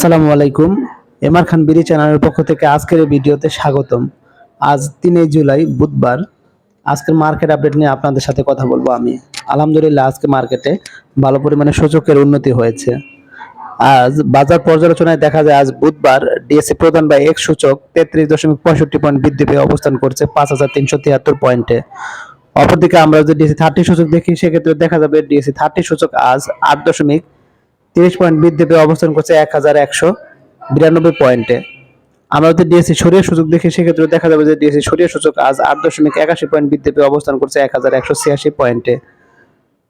আসসালামু আলাইকুম। এমআর খান বিডি চ্যানেলের পক্ষ থেকে আজকের ভিডিওতে স্বাগতম। আজ তিনই জুলাই, বুধবার। আজকের মার্কেট আপডেট নিয়ে আপনাদের সাথে কথা বলব আমি। আলহামদুলিল্লাহ, আজকে মার্কেটে ভালো পরিমাণে সূচকের উন্নতি হয়েছে। আজ বাজার পর্যালোচনায় দেখা যায়, আজ বুধবার ডিএসসি প্রধান বা এক সূচক তেত্রিশ দশমিক পঁয়ষট্টি পয়েন্ট বৃদ্ধি পেয়ে অবস্থান করছে পাঁচ হাজার তিনশো তিয়াত্তর পয়েন্টে। অপরদিকে আমরা যদি ডিএসসি থার্টি সূচক দেখি, সেক্ষেত্রে দেখা যাবে ডিএসসি থার্টি সূচক আজ আট দশমিক তিরিশ পয়েন্ট বৃদ্ধি পেয়ে অবস্থান করছে এক হাজার একশো বিরানব্বই পয়েন্টে। আমরা যদি ডিএসসি সরিয়ে সূচক দেখি, সেক্ষেত্রে দেখা যাবে যে ডিএসসি সরিয়ে সূচক আজ আট দশমিক একাশি পয়েন্ট বৃদ্ধি পেয়ে অবস্থান করছে এক হাজার একশো ছিয়াশি পয়েন্টে।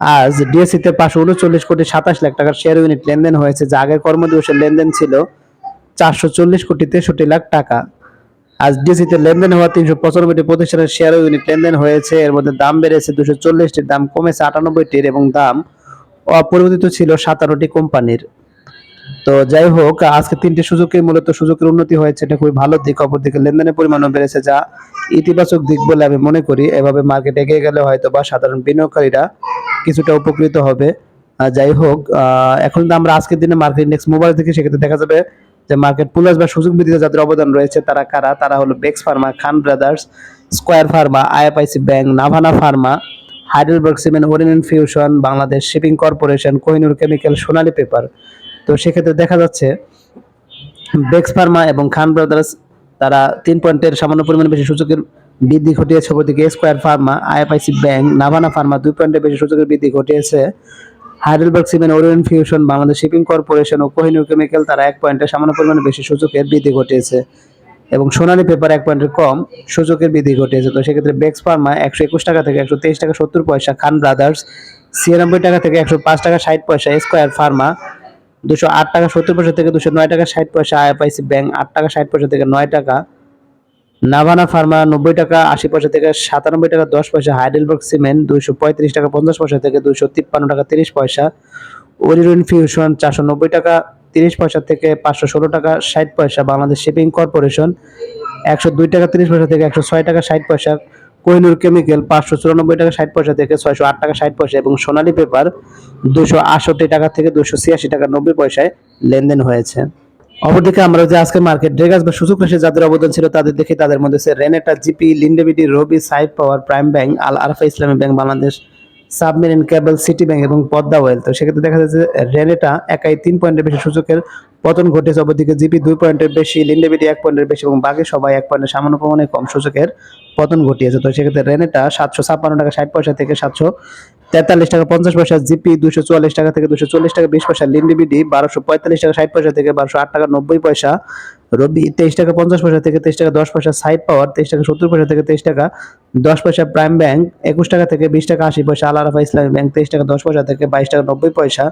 আজ ডিএসসি তে পাঁচশো উনচল্লিশ কোটি সাতাশ লাখ টাকার শেয়ার ইউনিট লেনদেন হয়েছে, যা আগের কর্মদিবসের লেনদেন ছিল চারশো চল্লিশ কোটি তেষট্টি লাখ টাকা। আজ ডিএসসি তে লেনদেন হওয়া তিনশো পঁচানব্বইটি প্রতিষ্ঠানের শেয়ার ইউনিট লেনদেন হয়েছে, এর মধ্যে দাম বেড়েছে দুশো চল্লিশটির, দাম কমেছে আটানব্বইটির এবং দাম অপরিবর্তিত ছিল সাতান্নটি কোম্পানির। তো যাই হোক, আজকে তিনটি সুযোগে মূলত সুযোগের উন্নতি হয়েছে, এটা খুবই ভালো দিক। অপরদিকে লেনদেনের পরিমাণও বেড়েছে যা ইতিবাচক দিক বলে আমি মনে করি। এভাবে মার্কেট এগিয়ে গেলে হয়তো বা সাধারণ বিনিয়োগকারীরা কিছুটা উপকৃত হবে। যাই হোক এখন আমরা আজকের দিনে মার্কেট ইন্ডেক্স মোবাইল থেকে সেক্ষেত্রে দেখা যাবে যে মার্কেট প্লাস বা সুযোগ বৃদ্ধিতে যাদের অবদান রয়েছে, তারা কারা? তারা হলো বেক্স pharma Khan brothers square pharma IFIC bank Navana pharma Heidelberg cement orient fusion Bangladesh shipping corporation, Kohinoor chemical Sonali paper. তো সেক্ষেত্রে দেখা যাচ্ছে, বেক্স ফার্মা এবং খান ব্রাদার্স, তারা তিন পয়েন্টের সামান্য পরিমাণে বেশি সূচকের বৃদ্ধি ঘটিয়েছে অপরদিকে square pharma, IFIC bank, Navana pharma দুই পয়েন্টের বেশি সূচকের বৃদ্ধি ঘটিয়েছে। Heidelberg cement orient fusion Bangladesh shipping corporation ও কোহিনুর কেমিক্যাল তারা এক পয়েন্টের সামান্য পরিমাণে বেশি সূচকের বৃদ্ধি ঘটিয়েছে। এবং সোনালী পেপার এক পয়েন্টের কম সূচকের বৃদ্ধি ঘটিয়েছে তো সেক্ষেত্রে বেক্স ফার্মা একশো একুশ টাকা থেকে একশো তেইশ টাকা সত্তর পয়সা খান ব্রাদার্স ছিয়ানব্বই টাকা থেকে একশো পাঁচ টাকা ষাট পয়সা স্কোয়ার ফার্মা দুশো আট টাকা সত্তর পয়সা থেকে দুশো নয় টাকা ষাট পয়সা আইএফআইসি ব্যাংক আট টাকা ষাট পয়সা থেকে নয় টাকা নাভানা ফার্মা নব্বই টাকা আশি পয়সা থেকে সাতানব্বই টাকা দশ পয়সা হাইডেলবার্গ সিমেন্ট দুশো পঁয়ত্রিশ টাকা পঞ্চাশ পয়সা থেকে দুশো তিপ্পান্ন টাকা তিরিশ পয়সা ওরিয়ন ফিউশন চারশো নব্বই টাকা তিরিশ পয়সা থেকে পাঁচশো ষোলো টাকা, ষাট পয়সা বাংলাদেশ শিপিং কর্পোরেশন, একশো দুই টাকা তিরিশ পয়সা থেকে একশো ছয় টাকা ষাট পয়সা, কোহিনুর কেমিক্যাল পাঁচশো চুরানব্বই টাকা ষাট পয়সা থেকে ছয়শো আট টাকা ষাট পয়সা এবং সোনালী পেপার দুশো আটষট্টি টাকা থেকে দুশো ছিয়াশি টাকা নব্বই পয়সায় লেনদেন হয়েছে। অপরদিকে আমরা যে আজকে মার্কেট ড্রেগাস বা সুযোগ রাশি যাদের অবদান ছিল তাদের দেখি তাদের মধ্যে Renata GP Linde BD Robi side power prime bank Al Arafa Islami bank Bangladesh submarine cable city bank এবং পদ্মা ওয়েল। তো সেক্ষেত্রে দেখা যাচ্ছে রেনেটা একাই তিন পয়েন্টের বেশি সূচকের পতন ঘটেছে, অপরদিকে জিপি দুই পয়েন্টের বেশি লিন্ডেবিটি এক পয়েন্টের বেশি এবং বাকি সবাই এক পয়েন্টের সামান্য প্রমাণে কম সূচকের পতন ঘটিয়েছে। তো সেক্ষেত্রে রেনেটা সাতশো ছাপ্পান্ন টাকা ষাট পয়সা থেকে সাতশো তেতাল্লিশ টাকা পঞ্চাশ পয়সা জিপি দুশো চুয়াল্লিশ টাকা থেকে দুশো চল্লিশ টাকা, বিশ পয়সা লিন্ডিবিডি বারোশো পঁয়তাল্লিশ টাকা, ষাট পয়সা থেকে বারোশো আট টাকা, নব্বই পয়সা রবি, তেইশ টাকা পঞ্চাশ পয়সা থেকে তেইশ টাকা, দশ পয়সা সাইড পাওয়ার, তেইশ টাকা সত্তর পয়সা থেকে তেইশ টাকা, দশ পয়সা প্রাইম ব্যাংক, একুশ টাকা থেকে বিশ টাকা, আশি পয়সা আল আরাফা ইসলামী ব্যাংক, তেইশ টাকা, দশ পয়সা থেকে বাইশ টাকা, নব্বই পয়সা,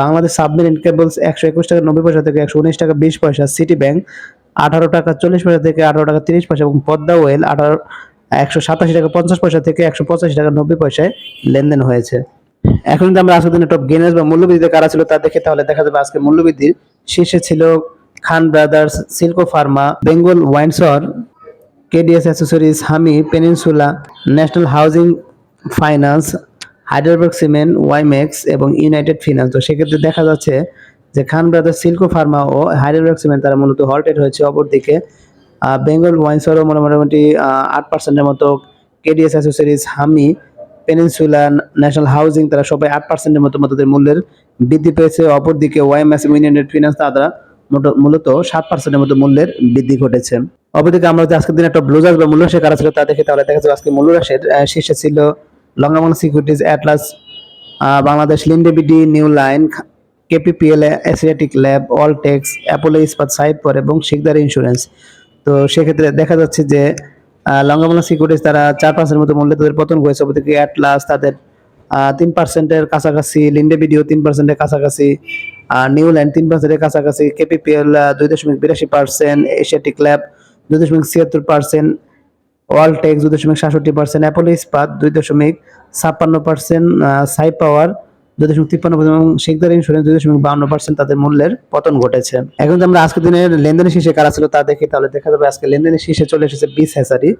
বাংলাদেশ সাবমেরিন কেবলস একশো একুশ টাকা, নব্বই পয়সা থেকে একশো উনিশ টাকা, বিশ পয়সা সিটি ব্যাংক, আঠারো টাকা, চল্লিশ পয়সা থেকে আঠারো টাকা, তিরিশ পয়সা এবং পদ্মা ওয়েল, আঠারো একশো সাতাশি টাকা, পঞ্চাশ পয়সা থেকে একশো পঁচাশি টাকা, নব্বই পয়সায় লেনদেন হয়েছে। এখন যদি আমরা আজকের দিনে টপ গেনার্স বা মূল্যবৃদ্ধিতে কারা ছিল তা দেখে তাহলে দেখা যাবে আজকে মূল্যবৃদ্ধির শীর্ষে ছিল Khan brothers, Silco pharma, Bengal Windsor, KDS accessories হামি, Peninsula, national housing finance Heidelberg cement, WiMAX এবং ইউনাইটেড ফিনান্স তো সেক্ষেত্রে দেখা যাচ্ছে যে খান ব্রাদার্স, সিল্কো ফার্মা ও হাইডেলবার্গ সিমেন্ট তারা মূলত হল্টেড হয়েছে অপরদিকে। বেঙ্গল ওয়াইনসরও মোটামুটি আট পার্সেন্টের মতো কেডিএস অ্যাসেসরিজ হামি পেনিনসুলা ন্যাশনাল হাউজিং তারা সবাই আট পার্সেন্টের মতো মতদের মূল্যের বৃদ্ধি পেয়েছে। অপরদিকে ওয়াইএমএস ইউনাইটেড ফিনান্স তারা মূলত সাত পার্সেন্টের মতো মূল্যের বৃদ্ধি ঘটেছে। অপরদিকে আমরা আজকের দিনে একটা ব্লুজার বা মূল্য কারা ছিল তা দেখে তাহলে দেখা যাবে আজকে মূল্য রাশের শীর্ষে ছিল লঙ্গামন securities Atlas Bangladesh Linde BD new line KPPL Asiatic lab Alltex Apollo Ispat সাইডপর এবং শিকদার ইন্স্যুরেন্স তো সেক্ষেত্রে দেখা যাচ্ছে যে লঙ্গামলা সিকিউরিটিজ তারা চার পার্সেন্টের মতো মূল্যে তাদের পতন হয়েছে অপরদিকে অ্যাটলাস তাদের তিন পার্সেন্টের কাছাকাছি লিন্ডে ভিডিও তিন পার্সেন্টের কাছাকাছি নিউ ল্যান্ড তিন পার্সেন্টের কাছাকাছি কেপিপিএল দুই দশমিক বিরাশি পার্সেন্ট এশিয়াটিক ল্যাব দুই দশমিক ছিয়াত্তর পার্সেন্ট ওয়ালটেক্স দুই দশমিক সাতষট্টি পার্সেন্ট অ্যাপোলো ইস্পাত দুই দশমিক ছাপ্পান্ন পার্সেন্ট সাই পাওয়ার দুই দশমিক তিপ্পান্ন এবং শেখদার ইন্স্যুরেন্স দুই দশমিক বাউন্ন পার্সেন্ট তাদের মূল্যের পতন ঘটেছে। এখন আমরা আজকের দিনের লেনদেনের শীর্ষে কারা ছিল তা দেখি তাহলে দেখা যাবে আজকে লেনদেনের শীর্ষে চলে এসেছে বিস হ্যাসারি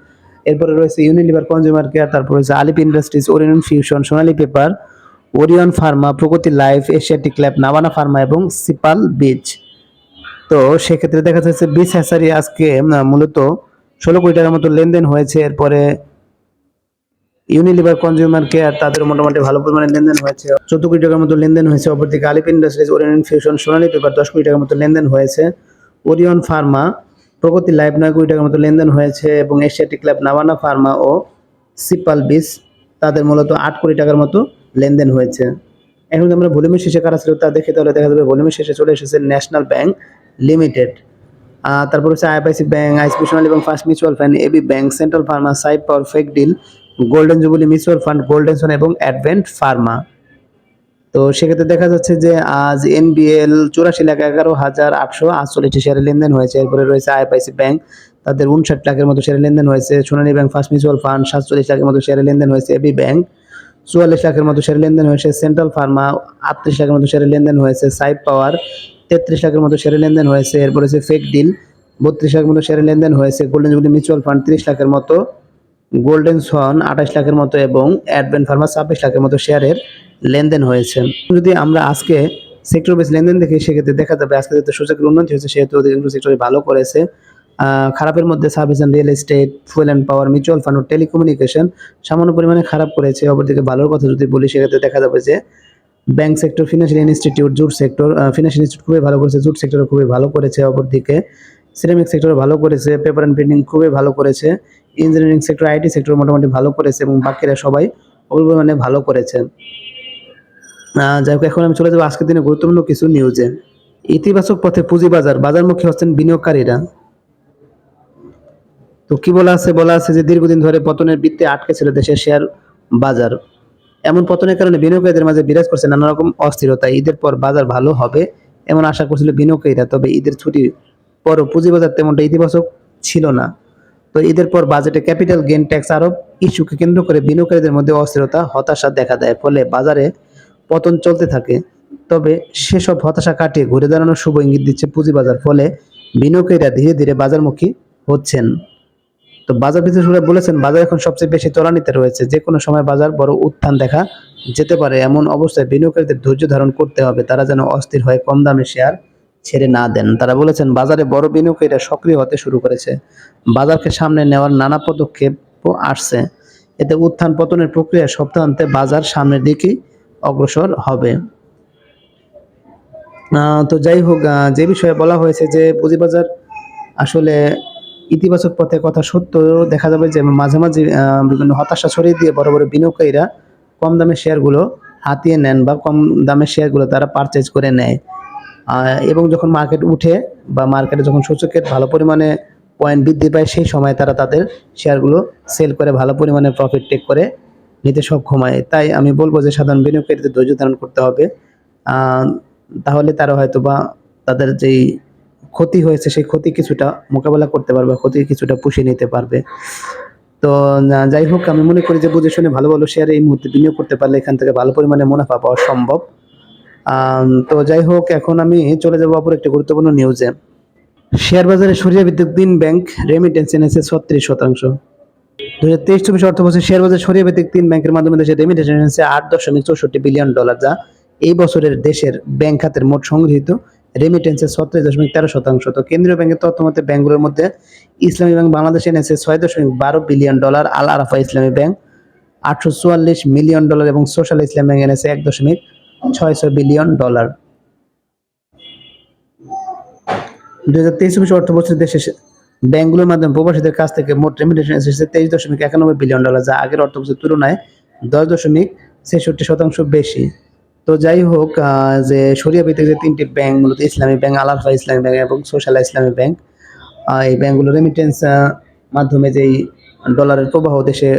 এরপরে রয়েছে ইউনিলিভার কনজিউমার কেয়ার তারপর রয়েছে Alif industries Orion fusion Sonali paper Orion pharma Pragati life Asiatic lab Navana pharma এবং সিপাল বিচ তো সেক্ষেত্রে দেখা যাচ্ছে বিশ হ্যাসারি আজকে মূলত ষোলো কোটি টাকার মতো লেনদেন হয়েছে। এরপরে ইউনিলিভার কনজিউমার কেয়ার তাদের মোটামুটি ভালো পরিমাণে লেনদেন হয়েছে। চোদ্দ কোটি টাকার মতো লেনদেন হয়েছে। অপরদিকে Alif industries Orion fusion Sonali paper দশ কোটি টাকার মতো লেনদেন হয়েছে। ওরিয়ন ফার্মা প্রগতি লাইফ নয় কোটি টাকার মতো লেনদেন হয়েছে এবং এশিয়াটিক ল্যাব নাভানা ফার্মা ও সিপাল বিস তাদের মূলত আট কোটি টাকার মতো লেনদেন হয়েছে। এখন আমরা ভলিউমের শেষে কারা ছিল তা দেখে তাহলে দেখা যাবে ভলিউমের শেষে চলে এসেছে ন্যাশনাল ব্যাংক লিমিটেড তারপর হচ্ছে আইএফআইসি ব্যাংক আইসিপি এবং first mutual fund AB bank central pharma সাইপ power ফেক deal golden jubilee mutual fund golden son এবং অ্যাডভেন্ট ফার্মা তো সেক্ষেত্রে দেখা যাচ্ছে যে আজ এনবিএল চুরাশি লাখ এগারো হাজার আটশো আটচল্লিশটি শেয়ারে লেনদেন হয়েছে। এরপরে রয়েছে আইএফআইসি ব্যাংক তাদের উনষাট লাখের মতো শেয়ারে লেনদেন হয়েছে। Sonali bank first mutual fund সাতচল্লিশ লাখের মতো শেয়ারে লেনদেন হয়েছে। এবি ব্যাংক চুয়াল্লিশ লাখের মতো শেয়ারে লেনদেন হয়েছে। সেন্ট্রাল ফার্মা আটত্রিশ লাখের মতো শেয়ারে লেনদেন হয়েছে। সাইপ পাওয়ার তেত্রিশ লাখের মতো শেয়ারে লেনদেন হয়েছে। এরপর হচ্ছে ফেক ডিল বত্রিশ লাখের মতো শেয়ারে লেনদেন হয়েছে। গোল্ডেন জুবিলি মিউচুয়াল ফান্ড তিরিশ লাখের মতো গোল্ডেন সন আঠাশ লাখের মতো এবং অ্যাডভেন ফার্মা ছাব্বিশ লাখের মতো শেয়ারের লেনদেন হয়েছে। যদি আমরা আজকে সেক্টর বেস লেনদেন দেখি, সেক্ষেত্রে দেখা যাবে আজকে যেহেতু সূচকের উন্নতি হয়েছে, সেহেতু অধিকাংশ সেক্টরে ভালো করেছে। খারাপের মধ্যে service and real estate fuel and power mutual fund O telecommunication সামান্য পরিমাণে খারাপ করেছে। অপরদিকে ভালোর কথা যদি বলি, সেক্ষেত্রে দেখা যাবে যে bank sector financial institute jute sector financial institute খুবই ভালো করেছে, জুট সেক্টর খুবই ভালো করেছে। অপরদিকে সিরামিক সেক্টরে ভালো করেছে পেপার অ্যান্ড প্রিন্টিং খুবই ভালো করেছে ইঞ্জিনিয়ারিং সেক্টর আইটি সেক্টর মোটামুটি ভালো করেছে এবং বাকিরা সবাই অপরিমাণে ভালো করেছে। যাই হোক, এখন আমি চলে যাব আজকের দিনে গুরুত্বপূর্ণ কিছু নিউজে ইতিবাচক পথে পুঁজিবাজার, বাজারমুখী হচ্ছেন বিনিয়োগকারীরা। তো কি বলা আছে? বলা আছে যে দীর্ঘদিন ধরে পতনের বৃত্তে আটকে ছিল দেশের শেয়ার বাজার। এমন পতনের কারণে বিনিয়োগকারীদের মাঝে বিরাজ করছে নানা রকম অস্থিরতা। ঈদের পর বাজার ভালো হবে, এমন আশা করছিল বিনিয়োগকারীরা, তবে ঈদের ছুটির পরও পুঁজিবাজার তেমনটা ইতিবাচক ছিল না। তো ঈদের পর বাজেটে ক্যাপিটাল গেইন ট্যাক্স আরোপ ইস্যুকে কেন্দ্র করে বিনিয়োগকারীদের মধ্যে অস্থিরতা, হতাশা দেখা দেয়। ফলে বাজারে পতন চলতে থাকে। তবে সেসব হতাশা কাটিয়ে ঘুরে দাঁড়ানোর শুভ ইঙ্গিত দিচ্ছে পুঁজিবাজার। ফলে বিনিয়োগকারীরা ধীরে ধীরে বাজারমুখী হচ্ছেন। তো বাজার বিশ্লেষকরা বলেছেন, বাজার এখন সবচেয়ে বেশি তলানিতে রয়েছে। যে কোনো সময় বাজার বড় উত্থান দেখা যেতে পারে। এমন অবস্থায় বিনিয়োগকারীদের ধৈর্য ধারণ করতে হবে। তারা যেন অস্থির হয় কম দামে শেয়ার ছেড়ে না দেন। তারা বলেছেন, বাজারে বড় বিনিয়োগকারীরা সক্রিয় হতে শুরু করেছে। বাজারকে সামনে নেওয়ার নানা পদক্ষেপও আসছে। এতে উত্থান পতনের প্রক্রিয়া সপ্তাহান্তে বাজার সামনের দিকেই অগ্রসর হবে। তো যাই হোক যে বিষয়ে বলা হয়েছে যে পুঁজিবাজার আসলে ইতিবাচক পথে কথা সত্য দেখা যাবে যে মাঝে মাঝে বিভিন্ন হতাশা ছড়িয়ে দিয়ে বড় বড় বিনিয়োগকারীরা কম দামে শেয়ারগুলো হাতিয়ে নেন বা কম দামে শেয়ারগুলো তারা পারচেজ করে নেয়। এবং যখন মার্কেট উঠে বা মার্কেটে যখন সূচকের ভালো পরিমাণে পয়েন্ট বৃদ্ধি পায়, সেই সময় তারা তাদের শেয়ারগুলো সেল করে ভালো পরিমাণে প্রফিট টেক করে নিতে সক্ষম হয়। তাই আমি বলব যে সাধারণ বিনিয়োগকারীদের ধৈর্য ধারণ করতে হবে। তাহলে তারা হয়তো বা তাদের যেই ক্ষতি হয়েছে, সেই ক্ষতি কিছুটা মোকাবেলা করতে পারবে, ক্ষতি কিছুটা পুষিয়ে নিতে পারবে। তো যাই হোক, আমি মনে করি যে বুঝে শুনে ভালো ভালো শেয়ারে এই মুহূর্তে বিনিয়োগ করতে পারলে এখান থেকে ভালো পরিমাণে মুনাফা পাওয়া সম্ভব। তো যাই হোক, এখন আমি চলে যাব অপর একটি গুরুত্বপূর্ণ নিউজে শেয়ার বাজারে সরিয়া তিন ব্যাংক রেমিটেন্স এনেছে ছত্রিশ শতাংশ। দু হাজার তেইশ চব্বিশ অর্থ বছর শেয়ার বাজার সরিয়ে ভিত্তিক তিন ব্যাংকের মাধ্যমে দেশের রেমিটেন্স এনেছে আট দশমিক চৌষট্টি বিলিয়ন ডলার যা এই বছরের দেশের ব্যাংক খাতের মোট সংগৃহীত। রেমিটেন্সের ছত্রিশ দশমিক তেরো শতাংশ। তো কেন্দ্রীয় ব্যাংকের তথ্য মতে ব্যাংকগুলোর মধ্যে ইসলামী ব্যাংক বাংলাদেশ এনেছে ছয় দশমিক বারো বিলিয়ন ডলার আল আরাফা ইসলামী ব্যাংক আটশো চুয়াল্লিশ মিলিয়ন ডলার এবং সোশ্যাল ইসলাম ব্যাংক এনেছে এক দশমিক ছয় ছয় বিলিয়ন ডলার। দুই হাজার তেইশ চব্বিশ অর্থ দেশে ব্যাংকগুলোর মাধ্যমে প্রবাসীদের কাছ থেকে মোট রেমিটেন্স এসেছে তেইশ দশমিক একানব্বই বিলিয়ন ডলার, যা আগের অর্থ বছরের তুলনায় দশ দশমিক ছেষট্টি শতাংশ বেশি। তো যাই হোক যে সরিয়া ভিত্তিক যে তিনটি ব্যাংক মূলত ইসলামী ব্যাংক আল আলফা ইসলামী ব্যাংক এবং সোশ্যাল ইসলামী ব্যাংক এই ব্যাংকগুলো রেমিটেন্স মাধ্যমে যেই ডলারের প্রবাহ দেশে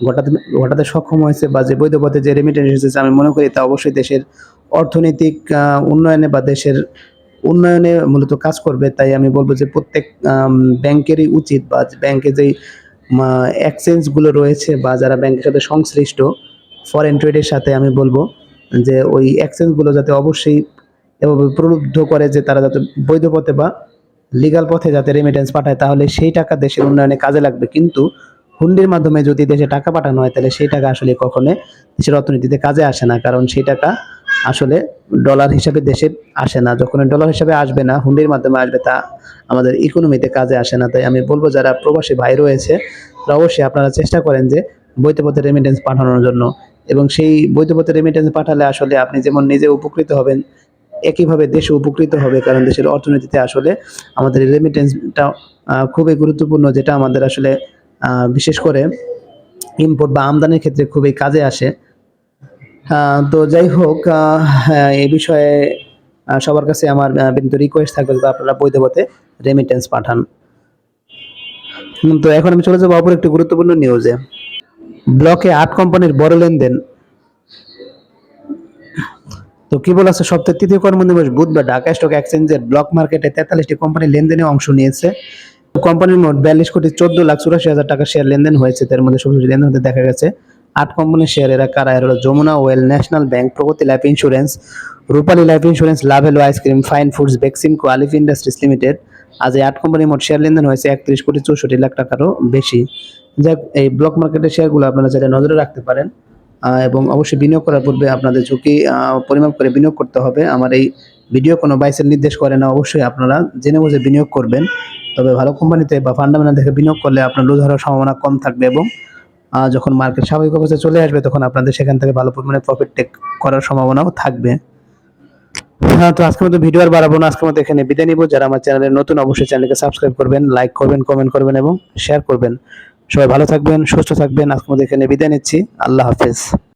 ঘটাতে ঘটাতে সক্ষম হয়েছে বা যে বৈধ পথে যে রেমিটেন্স এসেছে, আমি মনে করি তা অবশ্যই দেশের অর্থনৈতিক উন্নয়নে বা দেশের উন্নয়নে মূলত কাজ করবে। তাই আমি বলব যে প্রত্যেক ব্যাংকেরই উচিত বা ব্যাংকে যেই এক্সচেঞ্জগুলো রয়েছে বা যারা ব্যাংকের সাথে সংশ্লিষ্ট ফরেন ট্রেডের সাথে আমি বলব যে ওই এক্সচেঞ্জগুলো যাতে অবশ্যই এভাবে প্রলুব্ধ করে যে তারা যাতে বৈধ পথে বা লিগাল পথে যাতে রেমিটেন্স পাঠায়, তাহলে সেই টাকা দেশের উন্নয়নে কাজে লাগবে। কিন্তু হুন্ডির মাধ্যমে যদি দেশে টাকা পাঠানো হয়, তাহলে সেই টাকা আসলে কখনো দেশের অর্থনীতিতে কাজে আসে না, কারণ সেই টাকা আসলে ডলার হিসাবে দেশে আসে না। যখন ডলার হিসাবে আসবে না, হুন্ডির মাধ্যমে আসবে, তা আমাদের ইকোনমিতে কাজে আসে না। তাই আমি বলব, যারা প্রবাসী ভাই রয়েছে অবশ্যই আপনারা চেষ্টা করেন যে বৈধ পথে রেমিটেন্স পাঠানোর জন্য। এবং সেই বৈধ পথে রেমিটেন্স পাঠালে আসলে আপনি যেমন নিজে উপকৃত হবেন, একইভাবে দেশে উপকৃত হবে, কারণ দেশের অর্থনীতিতে আসলে আমাদের রেমিটেন্সটা খুবই গুরুত্বপূর্ণ, যেটা আমাদের আসলে বিশেষ করে ইম্পোর্ট বা আমদানির ক্ষেত্রে খুবই কাজে আসে। তো যাই হোক হ্যাঁ, এই বিষয়ে সবার কাছে আমার বিনীত রিকোয়েস্ট থাকবে আপনারা বৈধ পথে রেমিটেন্স পাঠান। তো এখন আমি চলে যাব অপর একটি গুরুত্বপূর্ণ নিউজে ব্লকে আট কোম্পানির বড় লেনদেন। তো কি বলা আছে সপ্তাহের তৃতীয় কর্মদিবস বুধবার ঢাকা স্টক এক্সচেঞ্জের ব্লক মার্কেটে তেতাল্লিশটি কোম্পানি লেনদেনে অংশ নিয়েছে। কোম্পানির মোট বিয়াল্লিশ কোটি চোদ্দ লাখ চুরাশি হাজার টাকা শেয়ার লেনদেন হয়েছে। তার মধ্যে সবচেয়ে লেনদেন হতে দেখা গেছে। আট কোম্পানির শেয়ার এরা কারা? এরা Jamuna, oil, national bank, Pragati life insurance, Rupali life insurance, Lovello ice cream, fine foods, Beximco, Alif industries limited. আজ এই আট কোম্পানির মোট শেয়ার লেনদেন হয়েছে একত্রিশ কোটি চৌষট্টি লাখ টাকারও বেশি। যাক, এই ব্লক মার্কেটের শেয়ারগুলো আপনারা চাইলে নজরে রাখতে পারেন। এবং অবশ্যই বিনিয়োগ করার পূর্বে আপনাদের ঝুঁকি পরিমাপ করে বিনিয়োগ করতে হবে। আমার এই ভিডিও কোনো বাইসের নির্দেশ করে না। অবশ্যই আপনারা জেনে বুঝে বিনিয়োগ করবেন। তবে ভালো কোম্পানিতে বা ফান্ডামেন্টাল দেখে বিনিয়োগ করলে আপনার লুজ হওয়ার সম্ভাবনা কম থাকবে এবং যখন মার্কেট স্বাভাবিক অবস্থায় চলে আসবে, তখন আপনাদের সেখান থেকে ভালো পরিমাণে প্রফিট টেক করার সম্ভাবনাও থাকবে। হ্যাঁ তো আজকের মতো ভিডিও আর বাড়াবো না। আজকের মতো এখানে বিদায় নিব। যারা আমার চ্যানেলে নতুন, অবশ্যই চ্যানেলকে সাবস্ক্রাইব করবেন লাইক করবেন কমেন্ট করবেন এবং শেয়ার করবেন। সবাই ভালো থাকবেন, সুস্থ থাকবেন। আজকের মতো এখানে বিদায় নিচ্ছি। আল্লাহ হাফেজ।